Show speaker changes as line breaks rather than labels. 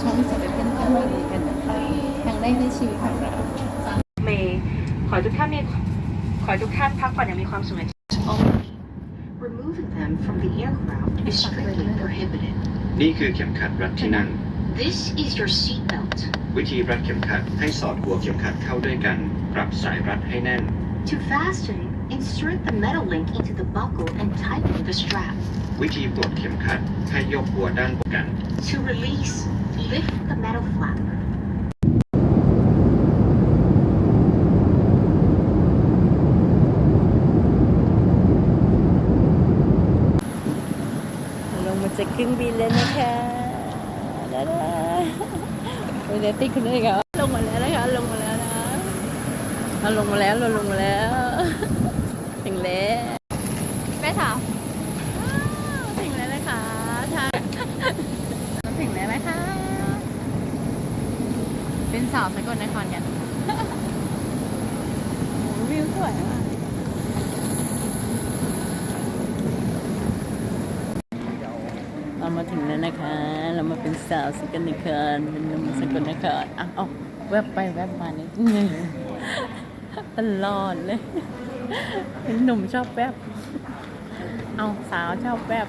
ชอบที่จะไปเพื่อนเพื่อนดีกันครั้งแรกในชีวิตของเรา
เมย์ขอให้ทุกท่านมีขอให้ทุกท่านพักผ่อนอย่างมีความสุขใน
Removing them from the aircraft is strictly prohibited.
นี่คือเข็มขัดรัดที่นั่ง
This is your seatbelt.
วิธีรัดเข็มขัดให้สอดหัวเข็มขัดเข้าด้วยกัน ปรับสายรัดให้แน่น
To fasten, insert the metal link into the buckle and tighten the strap.
วิธีปลดเข็มขัดให้ยกหัวด้านบนกัน
To release, lift the metal flap.
ลงมาจากเครื่องบินแล้วนะคะดาดาโอ้ยเดี๋ยวติ๊กคุณได้ไงวะลงมาแล้วนะคะ ลงมาแล้วนะเราลงมาแล้ว เราลงมาแล้ว ถึงแล้วแม่ถามว้าวถึงแล้วนะคะท่านถึงแล้วนะคะ เป็นสาวสกลนครกันวิวสวยมากเรามาถึงแล้วนะคะ เรามาเป็นสาวสกลนครเป็นหนุ่มสกลนครอะเอาแวบไปแวบมานี่ตลอดเลยเป็นหนุ่มชอบแวบเอาสาวชอบแวบ